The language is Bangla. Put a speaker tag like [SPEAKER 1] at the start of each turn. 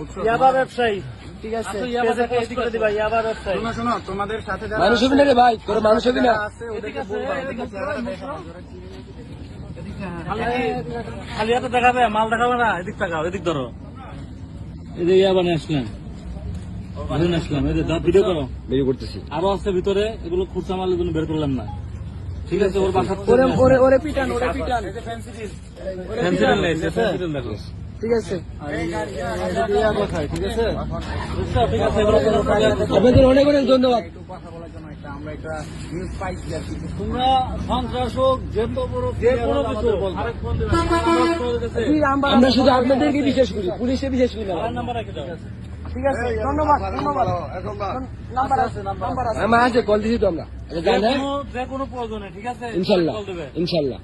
[SPEAKER 1] বুঝছ?
[SPEAKER 2] ইয়াবা ব্যবসায়ী। ঠিক আছে
[SPEAKER 3] ইয়াবা
[SPEAKER 2] পেজে
[SPEAKER 3] দেখে
[SPEAKER 2] পোস্ট
[SPEAKER 3] এদিকে
[SPEAKER 2] করে দিবা ইয়াবা ব্যবসায়ী।
[SPEAKER 1] শোনো শোনো তোমাদের সাথে যারা
[SPEAKER 4] মানুষ হবি না রে ভাই? তোর মানুষ হবি না।
[SPEAKER 1] আছে ওদেরকে বলবা ওদেরকে
[SPEAKER 3] খালি হাতে দেখাবে মাল দেখাবে না? এদিক তাকাও এদিক ধরো। এই যে ইয়া বানিয়ে আসলাম। আসলাম এই যে ভিডিও করো।
[SPEAKER 4] বেরিয়ে করতেছি।
[SPEAKER 3] আরও আছে ভিতরে এগুলো খুচরা মাল এগুলো বের করলাম না। ঠিক আছে ওর বাসা
[SPEAKER 2] ওরে ওরে ওরে পিটান ওরে পিটান।
[SPEAKER 3] নেই ফেন্সিডেল দেখো।
[SPEAKER 2] ঠিক আছে?
[SPEAKER 3] ঠিক আছে।
[SPEAKER 4] আপনাদের অনেক অনেক ধন্যবাদ।
[SPEAKER 1] একটু কথা বলার জন্য একটা আমরা
[SPEAKER 4] শুধু আপনাদেরকে বিশ্বাস করি পুলিশে বিশ্বাস করি না।
[SPEAKER 2] ঠিক আছে ধন্যবাদ ধন্যবাদ। নাম্বার আছে নাম্বার আছে।
[SPEAKER 4] আমার আছে কল দিছি তো আমরা। আচ্ছা, যান
[SPEAKER 3] যে কোনো- প্রয়োজনে ঠিক আছে?
[SPEAKER 4] ইনশাল্লাহ ইনশাল্লাহ।